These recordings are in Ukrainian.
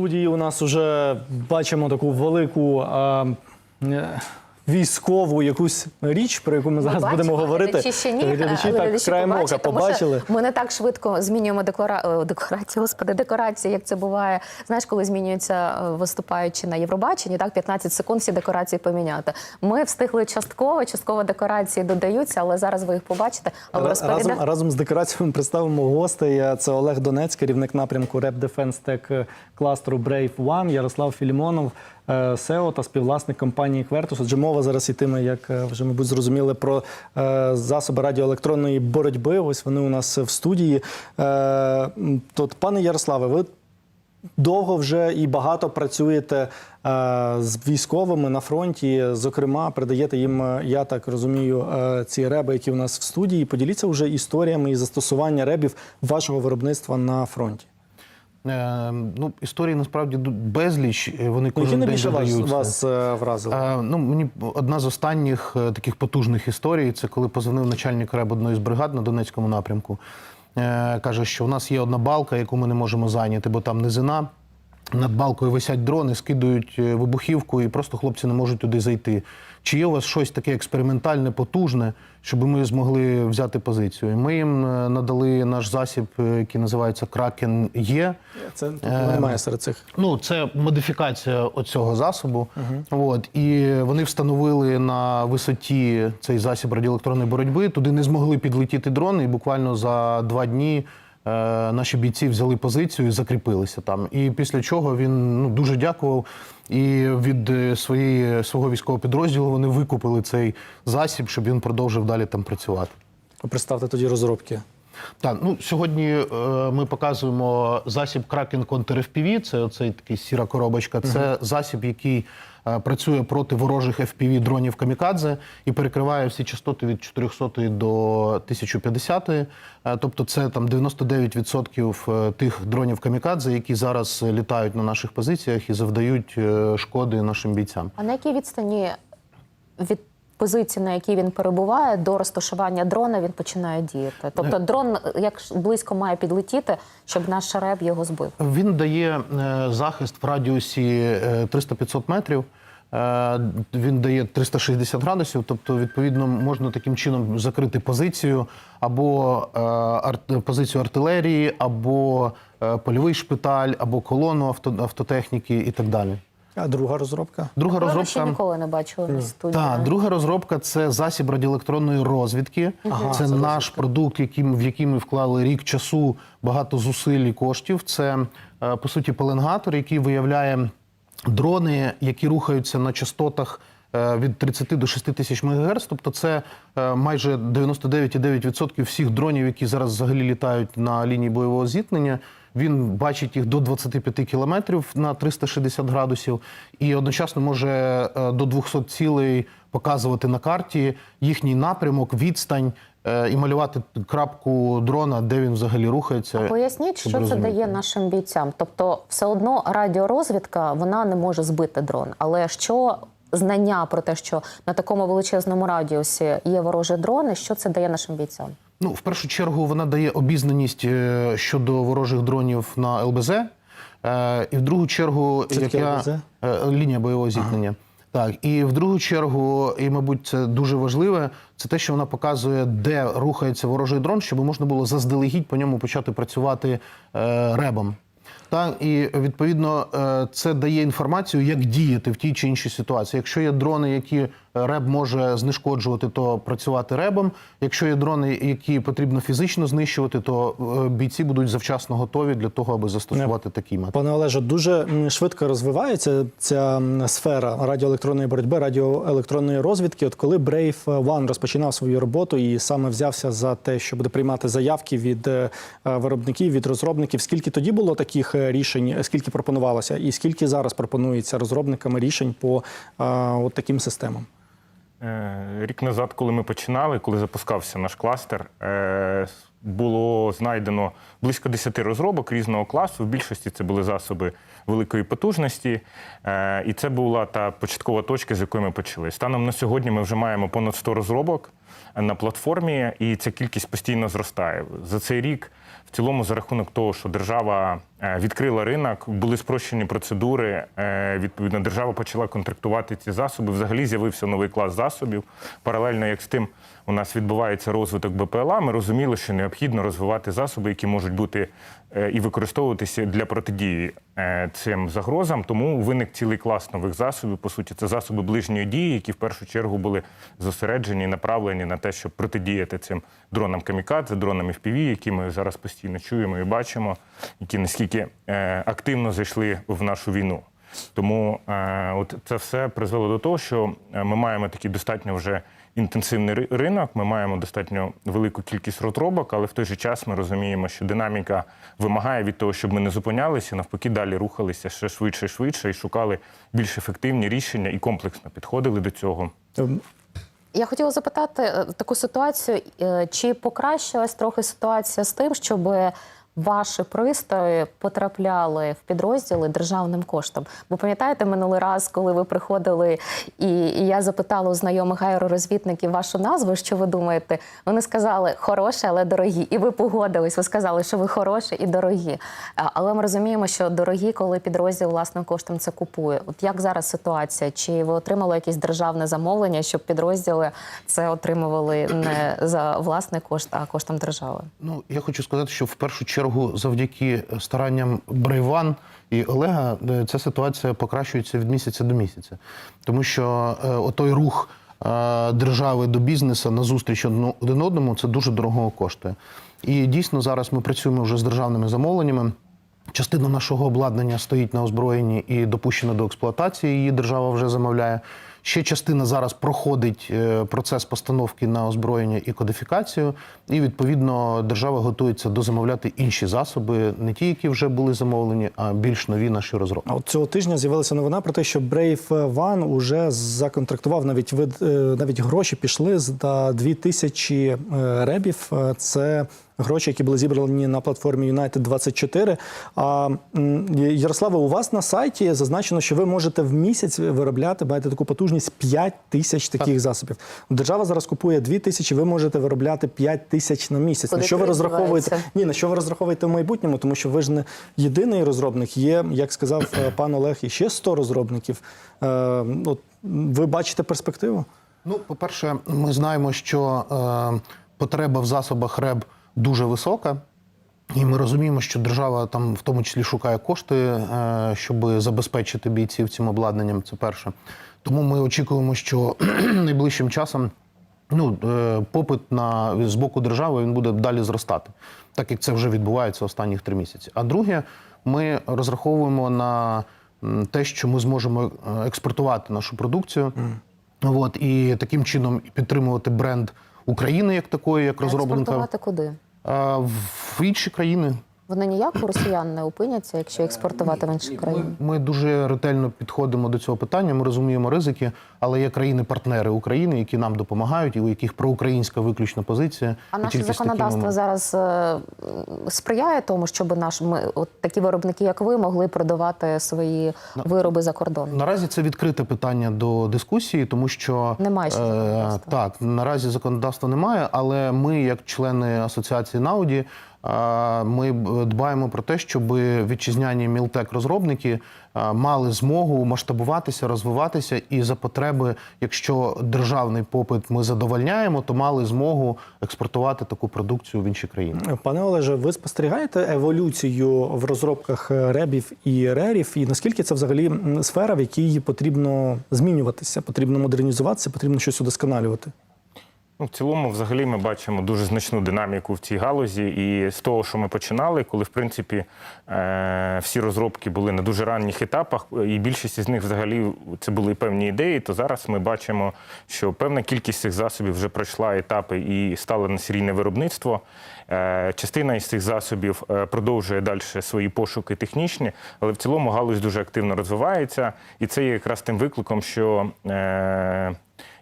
студії у нас вже бачимо таку велику е, військову якусь річ, про яку ми зараз будемо говорити. Глядачі ще ні, Глядачі так краєм ока побачили. Ми не так швидко змінюємо декора... е, декорації, господи, декорації, як це буває. Знаєш, коли змінюється е, виступаючи на Євробаченні, так 15 секунд всі декорації поміняти. Ми встигли частково, частково декорації додаються, але зараз ви їх побачите. Але Ра- розповіда... Разом, разом з декораціями представимо гостей. Це Олег Донець, керівник напрямку Rep Defense Tech кластеру Brave One, Ярослав Філімонов, е, SEO та співвласник компанії Quertus. Отже, мова зараз йтиме, як е, вже мабуть зрозуміли, про е, засоби радіоелектронної боротьби. Ось вони у нас в студії. Е, Тут, пане Ярославе, ви довго вже і багато працюєте е, з військовими на фронті. Зокрема, передаєте їм, е, я так розумію, е, ці реби, які у нас в студії. Поділіться вже історіями і застосування ребів вашого виробництва на фронті. Е, ну, історії насправді безліч. Вони Вони Які кожен день найбільше вас, вас е, вразили? Е, ну, мені одна з останніх е, таких потужних історій це коли позвонив начальник РЕБ одної з бригад на Донецькому напрямку. Е, каже, що в нас є одна балка, яку ми не можемо зайняти, бо там низина. Над балкою висять дрони, скидують е, вибухівку, і просто хлопці не можуть туди зайти. Чи є у вас щось таке експериментальне, потужне, щоб ми змогли взяти позицію? Ми їм е, надали наш засіб, е, який називається Кракен Є. Це немає серед цих. Ну, це модифікація оцього засобу. От, і вони встановили на висоті цей засіб радіоелектронної боротьби. Туди не змогли підлетіти дрони, і буквально за два дні. Е, Наші бійці взяли позицію і закріпилися там. І після чого він ну дуже дякував. І від е, своєї свого військового підрозділу вони викупили цей засіб, щоб він продовжив далі там працювати. Представте тоді розробки. Так, ну сьогодні е, ми показуємо засіб Kraken Counter FPV, Це оцей такий сіра коробочка. Це засіб, який працює проти ворожих FPV дронів камікадзе і перекриває всі частоти від 400 до 1050. Е, тобто, це там 99% е, тих дронів камікадзе, які зараз літають на наших позиціях і завдають е, шкоди нашим бійцям. А на якій відстані від позиції, на якій він перебуває, до розташування дрона він починає діяти? Тобто дрон як близько має підлетіти, щоб наш реб його збив? Він дає е, захист в радіусі е, 300-500 метрів. Е, Він дає 360 градусів, тобто, відповідно, можна таким чином закрити позицію або е, позицію артилерії, або е, польовий шпиталь, або колону авто, автотехніки і так далі. А друга розробка? Друга Ми ще розробка. ніколи не бачили на студії. Так, друга розробка це засіб радіоелектронної розвідки. це наш продукт, який, в який ми вклали рік часу, багато зусиль і коштів. Це е, по суті пеленгатор, який виявляє дрони, які рухаються на частотах. е, Від 30 до 6 тисяч МГц, тобто це е, майже 99,9% всіх дронів, які зараз взагалі літають на лінії бойового зіткнення. Він бачить їх до 25 кілометрів на 360 градусів і одночасно може е, до 200 цілей показувати на карті їхній напрямок, відстань е, і малювати крапку дрона, де він взагалі рухається. Поясніть, щоб що це дає нашим бійцям. Тобто, все одно радіорозвідка вона не може збити дрон. Але що знання про те, що на такому величезному радіусі є ворожі дрони, що це дає нашим бійцям? Ну, в першу чергу, вона дає обізнаність е, щодо ворожих дронів на ЛБЗ. Е, І в другу чергу, Що як я ЛБЗ? Е, лінія бойового зіткнення. Так, і в другу чергу, і мабуть, це дуже важливе, це те, що вона показує, де рухається ворожий дрон, щоб можна було заздалегідь по ньому почати працювати е, ребом. Так, і відповідно це дає інформацію, як діяти в тій чи іншій ситуації. Якщо є дрони, які реб може знешкоджувати, то працювати ребом. Якщо є дрони, які потрібно фізично знищувати, то е, бійці будуть завчасно готові для того, аби застосувати такий метод. Пане Олеже, дуже швидко розвивається ця сфера радіоелектронної боротьби, радіоелектронної розвідки. От коли Brave One розпочинав свою роботу і саме взявся за те, що буде приймати заявки від е, е, виробників, від розробників, скільки тоді було таких е, рішень, е, скільки пропонувалося, і скільки зараз пропонується розробниками рішень по е, от таким системам? Е, Рік назад, коли ми починали, коли запускався наш кластер, е, було знайдено близько 10 розробок різного класу. В більшості це були засоби великої потужності. Е, І це була та початкова точка, з якої ми почали. Станом на сьогодні ми вже маємо понад 100 розробок. На платформі, і ця кількість постійно зростає. За цей рік, в цілому, за рахунок того, що держава е, відкрила ринок, були спрощені процедури. е, Відповідно, держава почала контрактувати ці засоби. Взагалі з'явився новий клас засобів. Паралельно, як з тим у нас відбувається розвиток БПЛА, ми розуміли, що необхідно розвивати засоби, які можуть бути е, і використовуватися для протидії цим загрозам. Тому виник цілий клас нових засобів. По суті, це засоби ближньої дії, які в першу чергу були зосереджені і направлені на те, щоб протидіяти цим дронам камікадзе, дронам FPV, які ми зараз постійно чуємо і бачимо, які наскільки е, активно зайшли в нашу війну. Тому е, от це все призвело до того, що е, ми маємо такий достатньо вже інтенсивний ринок, ми маємо достатньо велику кількість розробок, але в той же час ми розуміємо, що динаміка вимагає від того, щоб ми не зупинялися, навпаки, далі рухалися ще швидше і швидше і шукали більш ефективні рішення і комплексно підходили до цього. Я хотіла запитати е, таку ситуацію, е, чи покращилась трохи ситуація з тим, щоб ваші пристрої потрапляли в підрозділи державним коштом? Бо пам'ятаєте минулий раз, коли ви приходили, і, і я запитала у знайомих аеророзвідників вашу назву, що ви думаєте? Вони сказали хороше, але дорогі. І ви погодились. Ви сказали, що ви хороші і дорогі. Але ми розуміємо, що дорогі, коли підрозділ власним коштом це купує. От як зараз ситуація? Чи ви отримали якесь державне замовлення, щоб підрозділи це отримували не за власний кошт, а коштом держави? Ну, я хочу сказати, що в першу чергу, завдяки старанням Брейван і Олега, е, ця ситуація покращується від місяця до місяця. Тому що е, отой рух е, держави до бізнесу на зустріч один одному це дуже дорого коштує. І дійсно зараз ми працюємо вже з державними замовленнями. Частина нашого обладнання стоїть на озброєнні і допущена до експлуатації. Її держава вже замовляє. Ще частина зараз проходить е, процес постановки на озброєння і кодифікацію. І відповідно держава готується дозамовляти інші засоби, не ті, які вже були замовлені, а більш нові наші розробки. А от цього тижня з'явилася новина про те, що Brave One уже законтрактував навіть вид, е, навіть гроші пішли за 2000 е, ребів. Це гроші, які були зібрані на платформі United 24. А Ярославе, у вас на сайті зазначено, що ви можете в місяць виробляти, маєте таку потужність 5 тисяч таких засобів. Держава зараз купує 2 тисячі, ви можете виробляти 5 тисяч на місяць. Куди на що ви розраховуєте? Ні, на що ви розраховуєте в майбутньому, тому що ви ж не єдиний розробник. Є, як сказав е, пан Олег, і ще 100 розробників. Е, от, ви бачите перспективу? Ну, по-перше, ми знаємо, що е, потреба в засобах РЕБ дуже висока. І ми розуміємо, що держава там в тому числі шукає кошти, е, щоб забезпечити бійців цим обладнанням. Це перше. Тому ми очікуємо, що найближчим часом ну, е, попит на з боку держави він буде далі зростати, так як це вже відбувається останніх три місяці. А друге, ми розраховуємо на те, що ми зможемо е, експортувати нашу продукцію. От, і таким чином підтримувати бренд України як такої, як розробника Експортувати куди? в інші країни. Вони ніяк у росіян не опиняться, якщо експортувати в інші країни. Ми дуже ретельно підходимо до цього питання. Ми розуміємо ризики, але є країни-партнери України, які нам допомагають, і у яких проукраїнська виключна позиція. А І наше тільки з такими законодавство зараз е, сприяє тому, щоб наш ми, от такі виробники, як ви, могли продавати свої вироби за кордон. Наразі це відкрите питання до дискусії, тому що Немає ще е, так наразі законодавства немає, але ми, як члени асоціації Науді, ми дбаємо про те, щоб вітчизняні мілтек розробники е, мали змогу масштабуватися, розвиватися, і за потреби, якщо державний попит ми задовольняємо, то мали змогу експортувати таку продукцію в інші країни. Пане Олеже, ви спостерігаєте еволюцію в розробках е, ребів і рерів? І наскільки це взагалі сфера, в якій потрібно змінюватися, потрібно модернізуватися, потрібно щось удосконалювати? Ну, в цілому, взагалі, ми бачимо дуже значну динаміку в цій галузі. І з того, що ми починали, коли в принципі е, всі розробки були на дуже ранніх етапах, і більшість із них взагалі це були певні ідеї, то зараз ми бачимо, що певна кількість цих засобів вже пройшла етапи і стала на серійне виробництво. Е, Частина із цих засобів е, продовжує далі свої пошуки технічні, але в цілому галузь дуже активно розвивається, і це є якраз тим викликом, що.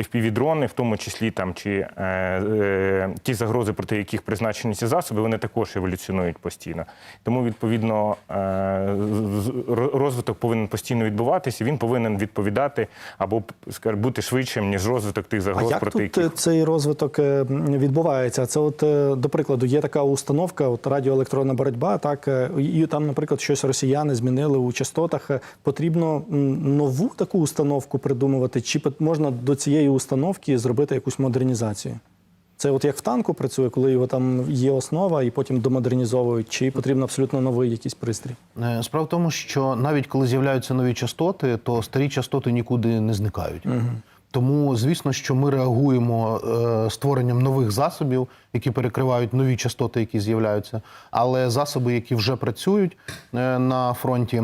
FPV-дрони, в тому числі там чи е, е, ті загрози, проти яких призначені ці засоби, вони також еволюціонують постійно. Тому відповідно е, розвиток повинен постійно відбуватися. Він повинен відповідати або скажімо, бути швидшим ніж розвиток тих А загроз, як проти тут яких е, цей розвиток е, відбувається? Це, от, е, до прикладу, є така установка, от радіоелектронна боротьба, так, і там, наприклад, щось росіяни змінили у частотах. Потрібно нову таку установку придумувати, чи можна до цієї установки зробити якусь модернізацію? Це от як в танку працює, коли його там є основа і потім домодернізовують, чи потрібно абсолютно новий якийсь пристрій? Е, Справа в тому, що навіть коли з'являються нові частоти, то старі частоти нікуди не зникають. Тому, звісно, що ми реагуємо е, створенням нових засобів, які перекривають нові частоти, які з'являються. Але засоби, які вже працюють е, на фронті,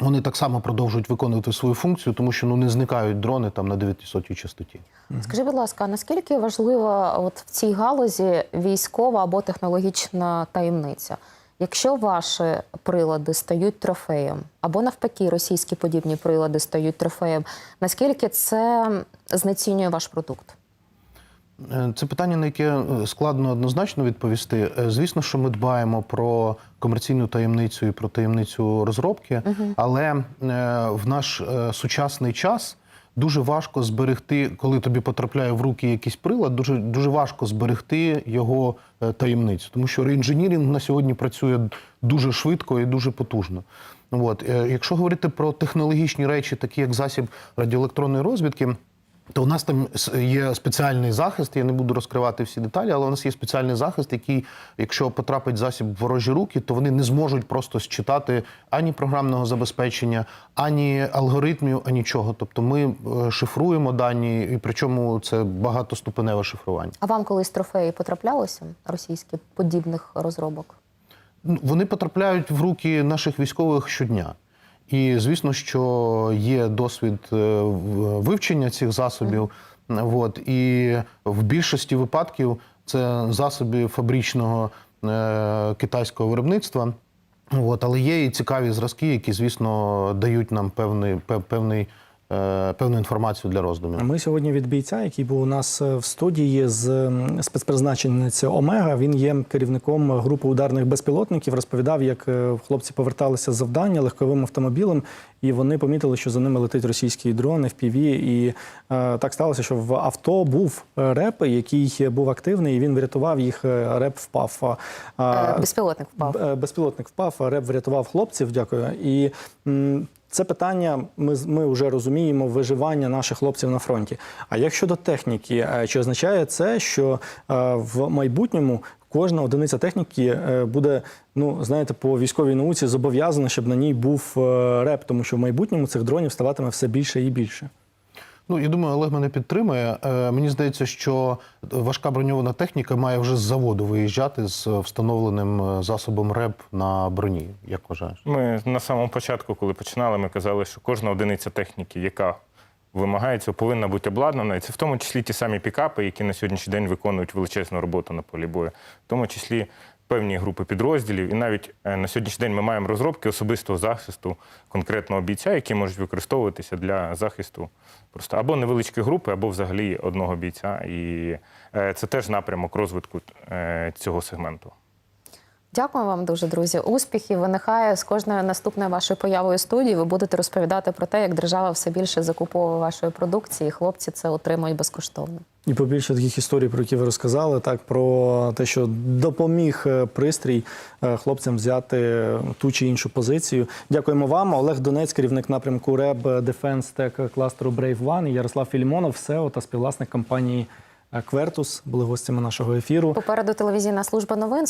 вони так само продовжують виконувати свою функцію, тому що ну не зникають дрони там на 900 частоті. Скажи, будь ласка, наскільки важлива от в цій галузі військова або технологічна таємниця? Якщо ваші прилади стають трофеєм, або навпаки, російські подібні прилади стають трофеєм, наскільки це знецінює ваш продукт? Е, Це питання, на яке е, складно однозначно відповісти. Е, Звісно, що ми дбаємо про комерційну таємницю і про таємницю розробки, але в наш сучасний час дуже важко зберегти, коли тобі потрапляє в руки якийсь прилад, дуже, дуже важко зберегти його таємницю, тому що реінженірінг на сьогодні працює дуже швидко і дуже потужно. От. Якщо говорити про технологічні речі, такі як засіб радіоелектронної розвідки. То у нас там є спеціальний захист, я не буду розкривати всі деталі, але у нас є спеціальний захист, який, якщо потрапить засіб в ворожі руки, то вони не зможуть просто считати ані програмного забезпечення, ані алгоритмів, ані нічого. Тобто ми е, шифруємо дані, і причому це багатоступеневе шифрування. А вам колись трофеї потраплялося російські подібних розробок? Ну, Вони потрапляють в руки наших військових щодня. І звісно, що є досвід е, вивчення цих засобів. От, і в більшості випадків це засоби фабричного е, китайського виробництва. От, але є і цікаві зразки, які, звісно, дають нам певний, пев- певний, певну інформацію для роздумів. Ми сьогодні від бійця, який був у нас е, в студії з м, спецпризначенець Омега. Він є керівником групи ударних безпілотників. Розповідав, як е, хлопці поверталися з завдання легковим автомобілем, і вони помітили, що за ними летить російський дрон FPV. І е, так сталося, що в авто був е, реп, який був активний, і він врятував їх. е, Реп впав. Е, Безпілотник впав. Е, Безпілотник впав, реп врятував хлопців. Дякую. І м, це питання. Ми ми вже розуміємо виживання наших хлопців на фронті. А як щодо техніки, е, чи означає це, що е, в майбутньому кожна одиниця техніки е, буде, ну знаєте, по військовій науці зобов'язана, щоб на ній був реп, тому що в майбутньому цих дронів ставатиме все більше і більше. Ну, я думаю, Олег мене підтримує. Е, мені здається, що важка броньована техніка має вже з заводу виїжджати з встановленим е, засобом РЕП на броні. Як вважаєш? Ми на самому початку, коли починали, ми казали, що кожна одиниця техніки, яка вимагається, повинна бути обладнана. І це в тому числі ті самі пікапи, які на сьогоднішній день виконують величезну роботу на полі бою, в тому числі певні групи підрозділів. І навіть е, на сьогоднішній день ми маємо розробки особистого захисту конкретного бійця, які можуть використовуватися для захисту просто або невеличкої групи, або взагалі одного бійця. І е, це теж напрямок розвитку е, цього сегменту. Дякую вам дуже, друзі. Успіхів. Нехай з кожною наступною вашою появою студії ви будете розповідати про те, як держава все більше закуповує вашої продукції, і хлопці це отримують безкоштовно. І побільше таких історій, про які ви розказали, так про те, що допоміг е, пристрій е, хлопцям взяти ту чи іншу позицію. Дякуємо вам. Олег Донець, керівник напрямку РЕБ Defense Tech кластеру Brave One, і Ярослав Філімонов, SEO та співвласник компанії Квертус, були гостями нашого ефіру. Попереду телевізійна служба новин.